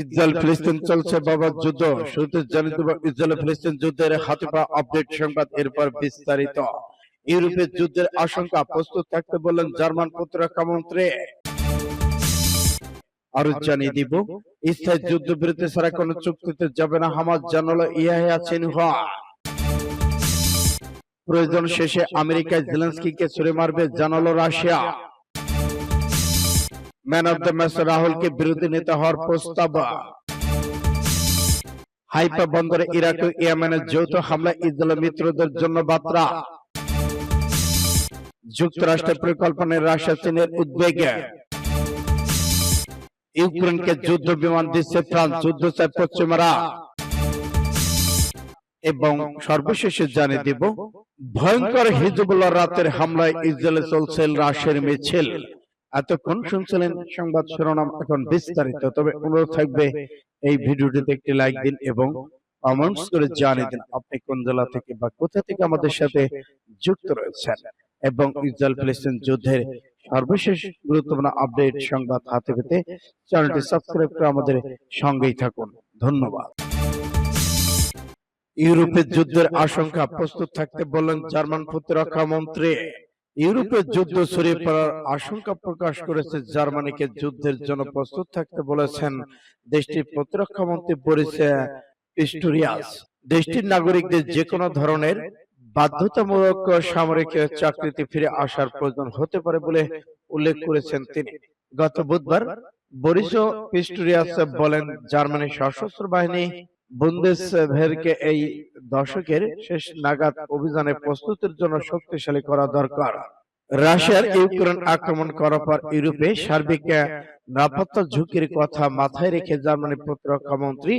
Israel ফিলিস্তিন চলছে বাবার যুদ্ধ। শুরুতে জানিয়ে দেব ইসরায়েল ফিলিস্তিন যুদ্ধের হাতে পাওয়া আপডেট সংবাদ এরপর বিস্তারিত। ইউরোপের যুদ্ধের আশঙ্কা প্রস্তুত থাকতে বললেন জার্মান প্রতিরক্ষা মন্ত্রী আরও জানিয়ে দিব স্থায়ী যুদ্ধবিরতি ছাড়া কোনো চুক্তিতে যাবে না হামাজ জানালো ইয়াহিয়া সিনহা প্রয়োজন শেষে আমেরিকায় জেলেন্সকিকে ছুড়ে মারবে জানালো Russia. Man of the match রাহুলকে বিরোধী নেতা হওয়ার প্রস্তাব হাইপা বন্দরে ইরাক ও ইয়েমেনের যৌথ হামলা ইসরায়েল মিত্রদের জন্য বার্তা যুক্তরাষ্ট্রের পরিকল্পনায় রাশিয়া চীনের উদ্বেগ। ইউক্রেনকে যুদ্ধ বিমান দিচ্ছে ফ্রান্স। যুদ্ধ চায় পশ্চিমারা। এবং সর্বশেষে জানিয়ে দেব ভয়ঙ্কর হিজবুল্লাহ রাতের হামলায় ইসরায়েলে চলছে রাশের মিছিল। এতক্ষণ শুনছিলেন সংবাদ শিরোনাম এখন বিস্তারিত তবে অনুরোধ থাকবে এই ভিডিওটিতে একটি লাইক দিন এবং কমেন্টস করে জানিয়ে দিন আপনি কোন জেলা থেকে বা কোথা থেকে আমাদের সাথে যুক্ত রয়েছেন এবং ইসরায়েল ফিলিস্তিন যুদ্ধের সর্বশেষ গুরুত্বপূর্ণ আপডেট সংবাদ হাতে পেতে চ্যানেলটি সাবস্ক্রাইব করে আমাদের সঙ্গেই থাকুন। ধন্যবাদ। ইউরোপের যুদ্ধের আশঙ্কা প্রস্তুত থাকতে বললেন জার্মান প্রতিরক্ষা মন্ত্রী। ইউরোপের যুদ্ধ ছড়িয়ে পড়ার আশঙ্কা প্রকাশ করেছে জার্মানিকে যুদ্ধের জন্য প্রস্তুত থাকতে বলেছেন। দেশটির প্রতিরক্ষা মন্ত্রী বরিসে পিস্টোরিয়াস। দেশটির নাগরিকদের যে কোনো ধরনের বাধ্যতামূলক সামরিক চাকরিতে ফিরে আসার প্রয়োজন হতে পারে বলে উল্লেখ করেছেন তিনি। গত বুধবার বরিস পিস্টোরিয়াস বলেন জার্মানির সশস্ত্র বাহিনী বুন্দেসভেরকে এই দশকের শেষ নাগাদ অভিযানে প্রস্তুতির জন্য শক্তিশালী করা দরকার। রাশিয়ার ইউক্রেন আক্রমণ করার পর ইউরোপে সার্বিক নিরাপত্তা ঝুঁকির কথা মাথায় রেখে জার্মানির প্রতিরক্ষা মন্ত্রী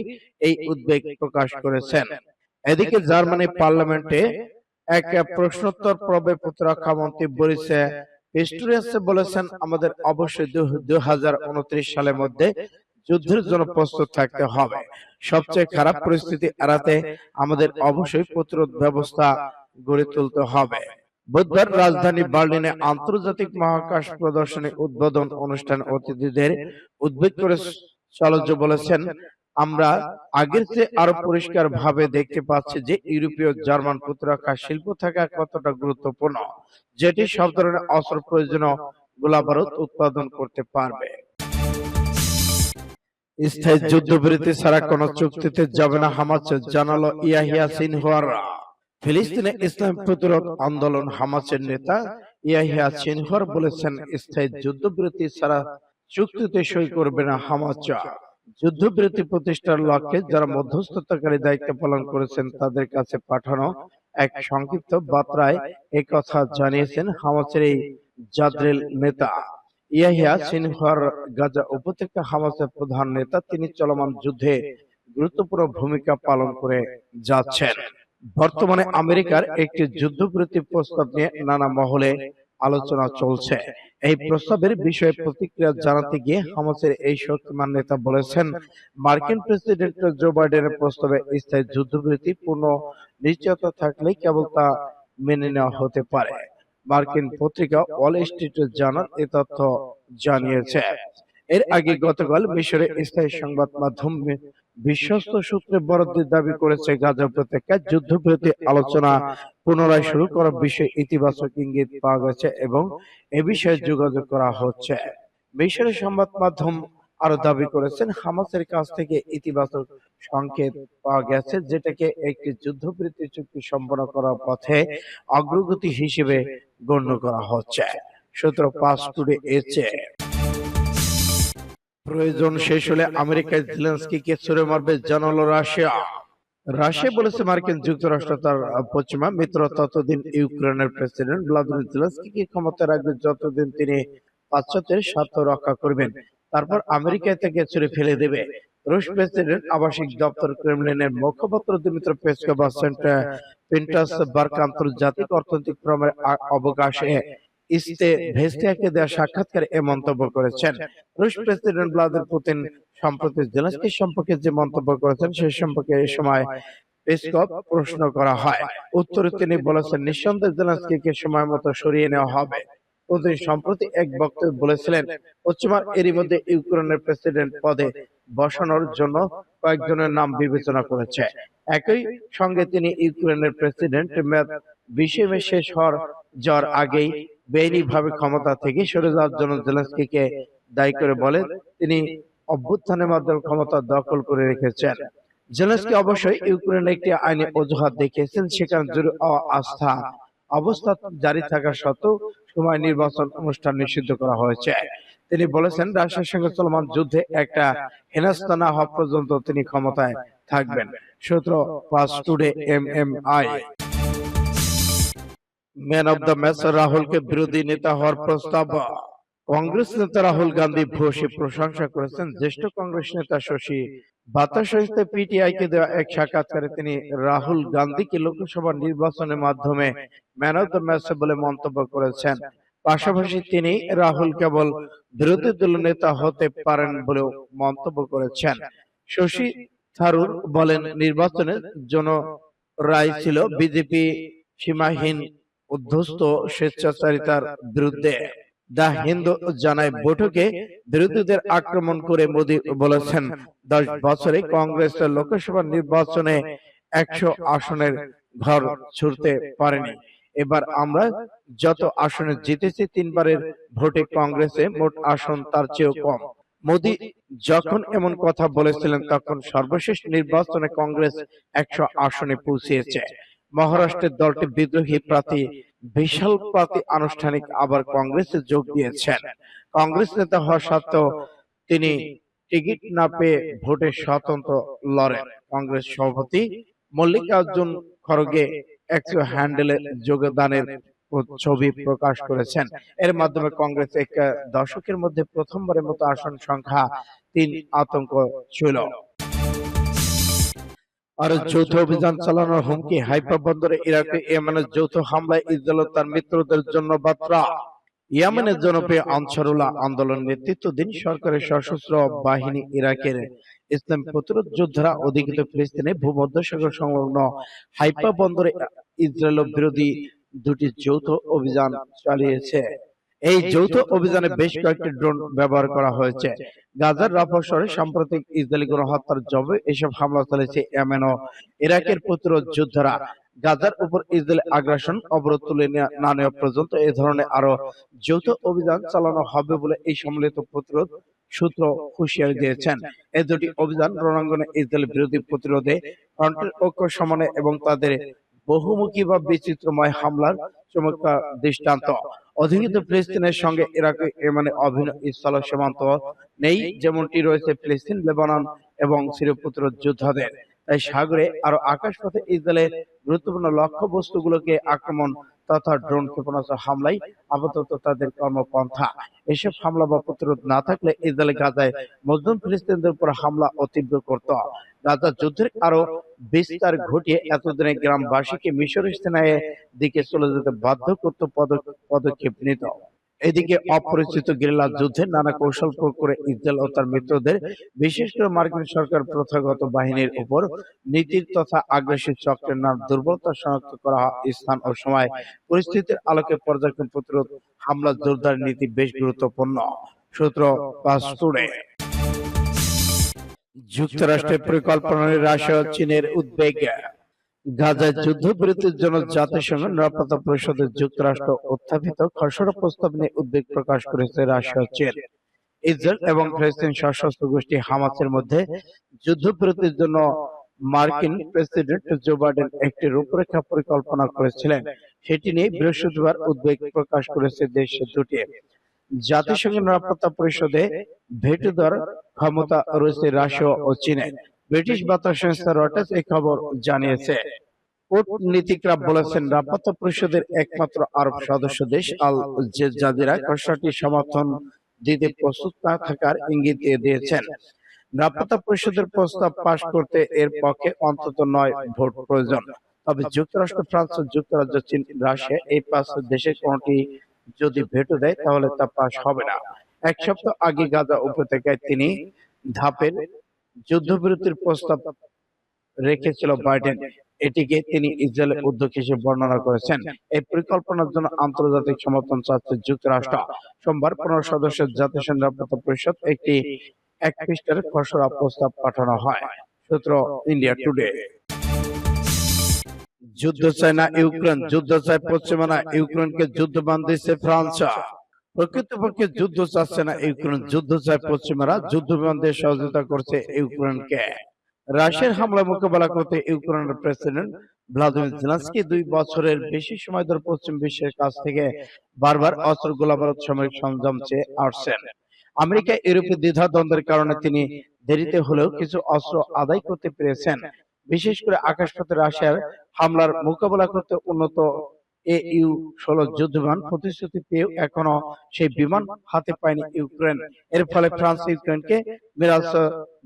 এই উদ্বেগ প্রকাশ করেছেন। এদিকে জার্মানি পার্লামেন্টে এক প্রশ্নোত্তর পর্বে প্রতিরক্ষা মন্ত্রী বরিসে পিস্টোরিয়াস বলেছেন আমাদের অবশ্যই দুই হাজার উনত্রিশ সালের মধ্যে যুদ্ধের জন্য প্রস্তুত থাকতে হবে। সবচেয়ে খারাপ পরিস্থিতি এড়াতে আমাদের অবশ্যই প্রতিরোধ ব্যবস্থা গড়ে তুলতে হবে। বুধবার রাজধানী বার্লিনে আন্তর্জাতিক মহাকাশ প্রদর্শনী উদ্বোধন অনুষ্ঠান অতিথিদের উদ্বেগ করে চলজ বলেছেন আমরা আগের চেয়ে আরও পরিষ্কার ভাবে দেখতে পাচ্ছি যে ইউরোপীয় জার্মান প্রতিরক্ষা শিল্প থাকা কতটা গুরুত্বপূর্ণ যেটি সব ধরনের অস্ত্র প্রয়োজনীয় গোলাবারুদ উৎপাদন করতে পারবে। স্থায়ী যুদ্ধবিরতি ছাড়া কোন চুক্তিতে যাবে না হামাস জানালো ইয়াহিয়া সিনহুয়ারা। ফিলিস্তিনে ইসলাম প্রতিরোধ আন্দোলন হামাসের নেতা ইয়াহিয়া সিনহুয়ার বলেছেন স্থায়ী যুদ্ধবিরতি ছাড়া চুক্তিতে সই করবে না হামাস যুদ্ধবিরতি প্রতিষ্ঠার লক্ষ্যে যারা মধ্যস্থতাকারী দায়িত্ব পালন করেছেন তাদের কাছে পাঠানো এক সংক্ষিপ্ত বার্তায় কথা জানিয়েছেন হামাসের এই জাদ্রেল নেতা। ইয়াহিয়া সিনহার গাজা উপত্যকা হামাসের প্রধান নেতা তিনি চলমান যুদ্ধে গুরুত্বপূর্ণ ভূমিকা পালন করে যাচ্ছেন। বর্তমানে আমেরিকার একটি যুদ্ধবিরতি প্রস্তাব নিয়ে নানা মহলে আলোচনা চলছে। এই প্রস্তাবের বিষয়ে প্রতিক্রিয়া জানাতে গিয়ে হামাসের এই শক্তিমান নেতা বলেছেন মার্কিন প্রেসিডেন্ট জো বাইডেনের প্রস্তাবে স্থায়ী যুদ্ধবিরতি পূর্ণ নিশ্চয়তা থাকলে কেবল তা মেনে নেওয়া হতে পারে। মার্কিন পত্রিকা ওয়াল স্ট্রিটের জানান এ তথ্য জানিয়েছে। এর আগে গতকাল মিশরে স্থায়ী সংবাদ মাধ্যম বিশ্বস্ত সূত্রে বরাদ্দের দাবি করেছে গাজা উপত্যকায় যুদ্ধবিরতি আলোচনা পুনরায় শুরু করার বিষয়ে ইতিবাচক ইঙ্গিত পাওয়া গেছে এবং এ বিষয়ে যোগাযোগ করা হচ্ছে। মিশরের সংবাদ মাধ্যম আরও দাবি করেছেন হামাসের কাছ থেকে ইতিবাচক সংকেত পাওয়া গেছে যেটাকে একটি যুদ্ধবৃত্তি চুক্তি সম্পন্ন করার পথে অগ্রগতি হিসেবে গণ্য করা হচ্ছে। সতেরো পাঁচ টুডে এসে প্রয়োজন শেষ হলে আমেরিকায় জেলেন্সকিকে ছুড়ে মারবে জানালো রাশিয়া। রাশিয়া। বলেছে মার্কিন যুক্তরাষ্ট্র তার পশ্চিমা মিত্র ততদিন ইউক্রেনের প্রেসিডেন্ট ভ্লাদিমির জেলেন্সকিকে ক্ষমতায় রাখবে যতদিন তিনি পাশ্চাত্যের স্বার্থ রক্ষা করবেন। তারপর আমেরিকায় থেকে ছুড়ে ফেলে দেবে। রুশ প্রেসিডেন্ট আবাসিক দপ্তর ক্রেমলিনের মুখপাত্র দিমিত্র পেসকভ পেন্টাস বার্ক আন্তর্জাতিক অর্থনৈতিক ফোরামের অবকাশে ইস্তে ভেস্টিয়াকে দেওয়া সাক্ষাৎকারে এ মন্তব্য করেছেন। রুশ প্রেসিডেন্ট ভ্লাদিমির পুতিন সম্প্রতি জেলেন্সকি সম্পর্কে যে মন্তব্য করেছেন সে সম্পর্কে এই সময় পেসকভ প্রশ্ন করা হয়। উত্তরে তিনি বলেছেন নিঃসন্দেহে জেলেন্সকিকে সময় মতো সরিয়ে নেওয়া হবে। পুতিন সম্প্রতি এক বক্তব্যে বলেছিলেন পশ্চিমার এরই মধ্যে ইউক্রেনের প্রেসিডেন্ট পদে বসানোর জন্য কয়েকজনের নাম বিবেচনা করেছে। একই সঙ্গে তিনি ইউক্রেনের প্রেসিডেন্ট শেষ হওয়ার আগেই বেআইনিভাবে ক্ষমতা থেকে সরে যাওয়ার জন্য জেলেন্সকিকে দায়ী করে বলে তিনি অভ্যুত্থানের মাধ্যমে ক্ষমতা দখল করে রেখেছেন। জেলেন্সকি অবশ্যই ইউক্রেনের একটি আইনে অজুহাত দেখিয়েছেন, সেখানে জরুরি অ- আস্থা অবস্থা জারি থাকা সত্ত্বেও সময় নির্বাচন অনুষ্ঠান নিষিদ্ধ করা হয়েছে। তিনি বলেছেন, রাশিয়ার সঙ্গে চলমান যুদ্ধে একটা হেনস্থা না হওয়া পর্যন্ত তিনি ক্ষমতায় থাকবেন। সূত্র Pars Today M M I man of the match রাহুলকে বিরোধী নেতা হওয়ার প্রস্তাব। কংগ্রেস নেতা রাহুল গান্ধী ভূয়সী প্রশংসা করেছেন, জ্যেষ্ঠ কংগ্রেস নেতা শশী বাতাসহিতে পিটিআই কে দেওয়া এক সাক্ষাৎকারে তিনি রাহুল গান্ধীকে লোকসভা নির্বাচনের মাধ্যমে ম্যান দ্য ম্যাচ বলে মন্তব্য করেছেন। পাশাপাশি তিনি রাহুল কেবল বিরোধী দল নেতা হতে পারেন বলেও মন্তব্য করেছেন। শশী থারুর বলেন নির্বাচনের জন্য রায় ছিল বিজেপি সীমাহীন, উদ্ধস্ত, স্বেচ্ছাচারিতার বিরুদ্ধে। দা হিন্দু জানায় বৈঠকে বিরোধীদের আক্রমণ করে মোদী বলেছেন, দশ বছরে কংগ্রেস লোকসভা নির্বাচনে একশো আসনের ঘর ছুটতে পারেনি। এবার আমরা যত আসনে জিতেছি তিনবারের ভোটে কংগ্রেসে মোট আসন তার চেয়েও কম। মোদী যখন এমন কথা বলেছিলেন, তখন সর্বশেষ নির্বাচনে কংগ্রেস একশো আসনে পৌঁছিয়েছে মহারাষ্ট্রের দলটি বিদ্রোহী প্রার্থী বিশাল প্রার্থী আনুষ্ঠানিক আবার কংগ্রেসে যোগ দিয়েছেন। কংগ্রেস নেতা হওয়া সত্ত্বেও তিনি টিকিট না পেয়ে ভোটে স্বতন্ত্র লড়েন। কংগ্রেস সভাপতি মল্লিকার্জুন খড়গে একশো হ্যান্ডেলে যোগদানের ছবি প্রকাশ করেছেন। এর মাধ্যমে কংগ্রেস এক দশকের মধ্যে প্রথমবারের মতো আসন সংখ্যা তিন আতঙ্ক ছিল আর যৌথ অভিযান চালানোর হুমকি হাইফা বন্দরে ইরাকে ইয়েমেনের যৌথ হামলায় ইসরায়েল তার মিত্রদের জন্য বার্তা ইয়েমেনের জনপ্রিয় আনসারুল্লাহ আন্দোলন নেতৃত্বাধীন সরকারের সশস্ত্র বাহিনী ইরাকের ইসলাম প্রতিরোধ যোদ্ধারা অধিকৃত ফিলিস্তিনে ভূমধ্যসাগর সংলগ্ন হাইপা বন্দরে ইসরায়েল বিরোধী দুটি যৌথ অভিযান চালিয়েছে। এই যৌথ অভিযানে বেশ কয়েকটি ড্রোন ব্যবহার করা হয়েছে। গাজার রাফা শহরে সাম্প্রতিক ইসরায়েলি গণহত্যার জবে এসব হামলা চালিয়েছে ইয়েমেন ও ইরাকের প্রতিরোধ যোদ্ধারা গাজার উপর ইসরায়েল আগ্রাসন অবরোধ তুলে না নেওয়া পর্যন্ত এ ধরনের আরও যৌথ অভিযান চালানো হবে বলে এই সম্মিলিত প্রতিরোধ সূত্র হুঁশিয়ারি দিয়েছেন। এই দুটি অভিযান রণাঙ্গনে ইসরায়েল বিরোধী প্রতিরোধে ফ্রন্টের ঐক্য সমানে এবং তাদের বহুমুখী বা বিচিত্রময় হামলার চমৎকার দৃষ্টান্ত। অধিকৃত ফিলিস্তিনের সঙ্গে ইরাক মানে অভিন্ন স্থল সীমান্ত নেই যেমনটি রয়েছে ফিলিস্তিন লেবানন এবং সিরিয় প্রতিরোধ যোদ্ধাদের। তাই সাগরে আরও আকাশপথে ইসরায়েলের গুরুত্বপূর্ণ লক্ষ্য বস্তুগুলোকে আক্রমণ তথা ড্রোন ক্ষেপণাস্ত্র হামলাই আপাতত তাদের কর্মপন্থা। এসব হামলা বা প্রতিরোধ না থাকলে ইসরায়েল গাজায় মজলুম ফিলিস্তিনদের উপর হামলা ও তীব্র করত গাজা যুদ্ধের আরও বিস্তার ঘটিয়ে এতদিনে গ্রামবাসীকে মিশর ইস্তেনায় দিকে চলে যেতে বাধ্য করত পদ- পদক্ষেপ নিত। এদিকে অপরিচিত গেরিলা যুদ্ধে নানা কৌশল প্রয়োগ করে ইসরায়েল ও তার মিত্রদের, বিশেষ করে মার্কিন সরকার প্রথাগত বাহিনীর উপর নীতির তথা আগ্রাসী চক্রের নাম দুর্বলতা শনাক্ত করা স্থান ও সময় পরিস্থিতির আলোকে পর্যায়ক্রম প্রতিরোধ হামলা জোরদার নীতি বেশ গুরুত্বপূর্ণ। সূত্র টুডে। যুক্তরাষ্ট্রের পরিকল্পনায় রাশিয়া চীনের উদ্বেগ। গাজায় যুদ্ধবিরতির জন্য জাতিসংঘ নিরাপত্তা পরিষদে যুক্তরাষ্ট্র উত্থাপিত খসড়া প্রস্তাব নিয়ে উদ্বেগ প্রকাশ করেছে রাশিয়া চীন। ইসরায়েল এবং ফিলিস্তিন সশস্ত্র গোষ্ঠী হামাসের মধ্যে যুদ্ধবিরতির জন্য মার্কিন প্রেসিডেন্ট জো বাইডেন একটি রূপরেখা পরিকল্পনা করেছিলেন। সেটি নিয়ে বৃহস্পতিবার উদ্বেগ প্রকাশ করেছে দেশ দুটি। জাতিসংঘ নিরাপত্তা পরিষদে ভেটো দেওয়ার ক্ষমতা রয়েছে রাশিয়া ও চীনে। ব্রিটিশ বার্তা সংস্থা রয়টার্স এই খবর জানিয়েছে। কূটনীতিকরা বলেছেন নিরাপত্তা পরিষদের একমাত্র আরব সদস্য দেশ আল জাজিরা খসড়াটি সমর্থন দিতে প্রস্তুত না থাকার ইঙ্গিত দিয়ে দিয়েছেন। নিরাপত্তা পরিষদের প্রস্তাব পাশ করতে এর পক্ষে অন্তত নয় ভোট প্রয়োজন। তবে যুক্তরাষ্ট্র ফ্রান্স ও যুক্তরাজ্য চীন রাশিয়া এই পাঁচ দেশের কোনটি যদি ভেটো দেয় তাহলে তা পাশ হবে না। এক সপ্তাহ আগে গাজা উপত্যকায় তিনি ধাপের যুদ্ধবিরতির প্রস্তাব রেখেছিল বাইডেন এটিকে তিনি ইসরায়েলের উদ্যোগ হিসেবে বর্ণনা করেছেন। এই পরিকল্পনার জন্য আন্তর্জাতিক সমর্থন চাচ্ছে যুক্তরাষ্ট্র। সোমবার পনেরো সদস্যের জাতিসংঘ নিরাপত্তা পরিষদ একটি এক পৃষ্ঠার খসড়া প্রস্তাব পাঠানো হয়। সূত্র ইন্ডিয়া টুডে। যুদ্ধ চায় না ইউক্রেন যুদ্ধ চায় পশ্চিমা না ইউক্রেনকে যুদ্ধ বান্ধিছে ফ্রান্স। প্রকৃতপক্ষে যুদ্ধ চাচ্ছে না ইউক্রেন যুদ্ধ চায় পশ্চিমারা যুদ্ধ বিমান সহযোগিতা করছে ইউক্রেনকে। রাশিয়ার হামলা মোকাবেলা করতে ইউক্রেনের প্রেসিডেন্ট ভ্লাদিমির জেলেনস্কি দুই বছরের বেশি সময় ধরে পশ্চিম বিশ্বের কাছ থেকে বারবার অস্ত্র গোলাবারুদ সামরিক সরঞ্জাম চেয়ে আসছেন। আমেরিকা ইউরোপে দ্বিধা দ্বন্দ্বের কারণে তিনি দেরিতে হলেও কিছু অস্ত্র আদায় করতে পেরেছেন বিশেষ করে আকাশপথে রাশিয়ার হামলার মোকাবেলা করতে উন্নত এ ইউ ষোলো প্রতিশ্রুতি পেয়েও এখনও সেই বিমান হাতে পায়নি ইউক্রেন। এর ফলে ফ্রান্স ইউক্রেনকে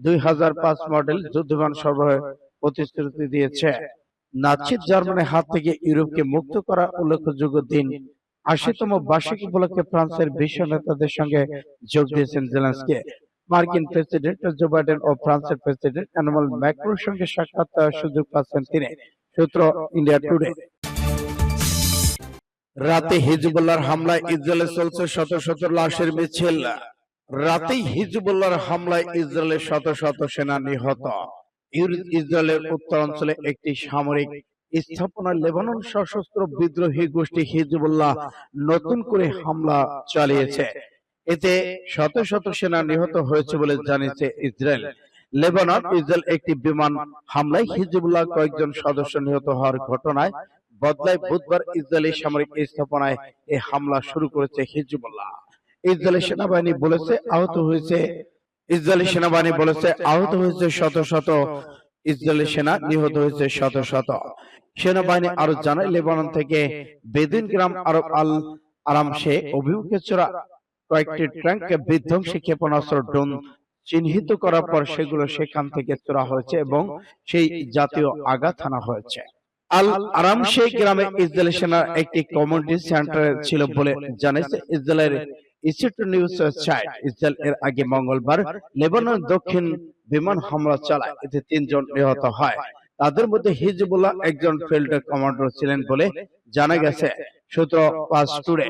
দুই হাজার পাঁচ মডেল যুদ্ধ বিমান সরবরাহের প্রতিশ্রুতি দিয়েছে। নাচি জার্মানির হাত থেকে ইউরোপকে মুক্ত করা উল্লেখযোগ্য দিন। আশিতম বার্ষিক উপলক্ষে ফ্রান্সের বিশ্ব নেতাদের সঙ্গে যোগ দিয়েছেন জেলেন্সকি। মার্কিন প্রেসিডেন্ট জো বাইডেন ও ফ্রান্সের প্রেসিডেন্ট এনামল ম্যাক্রোর সঙ্গে সাক্ষাৎ সুযোগ পাচ্ছেন তিনি। সূত্র ইন্ডিয়া টুডে। রাতে হিজবুল্লাহর হামলায় ইসরায়েলে চলছে শত শত লাশের মিছিল। রাতেই হিজবুল্লাহর হামলায় ইসরায়েলের শত শত সেনা নিহত। ইসরায়েলের উত্তরাঞ্চলে একটি সামরিক স্থাপনা লেবানন সশস্ত্র বিদ্রোহী গোষ্ঠী হিজবুল্লাহ নতুন করে হামলা চালিয়েছে। এতে শত শত সেনা নিহত হয়েছে বলে জানিয়েছে ইসরায়েল। লেবানন, ইসরায়েল একটি বিমান হামলায় হিজবুল্লাহ কয়েকজন সদস্য নিহত হওয়ার ঘটনায় বদলায় বুধবার ইসরায়েলি সামরিক স্থাপনায় এই হামলা শুরু করেছে হিজবুল্লাহ। ইসরায়েলি সেনাবাহিনী বলেছে, আহত হয়েছে ইসরায়েলি সেনাবাহিনী বলেছে, আহত হয়েছে শত শত ইসরায়েলি সেনা, নিহত হয়েছে শত শত। সেনাবাহিনী আরও জানায়, লেবানন থেকে বেদিন গ্রাম আরব আল আরামসে অভিমুখে চোরা কয়েকটি ট্যাঙ্ক বিধ্বংসী ক্ষেপণাস্ত্র ড্রোন চিহ্নিত করার পর সেগুলো সেখান থেকে চোরা হয়েছে এবং সেই জাতীয় আঘাত হানা হয়েছে। আল আরামসে গ্রামে ইসরায়েলি সেনার একটি কমিউনিটি সেন্টার ছিল বলে জানিয়েছে ইসরায়েলের ইনস্টিটিউট নিউজ চাইট ইসরায়েল এর আগে মঙ্গলবার লেবানন দক্ষিণ বিমান হামলা চালায়। এতে তিনজন নিহত হয়। তাদের মধ্যে হিজবুল্লাহ একজন ফিল্ড কমান্ডার ছিলেন বলে জানা গেছে। সূত্র পাঁচ টুডে।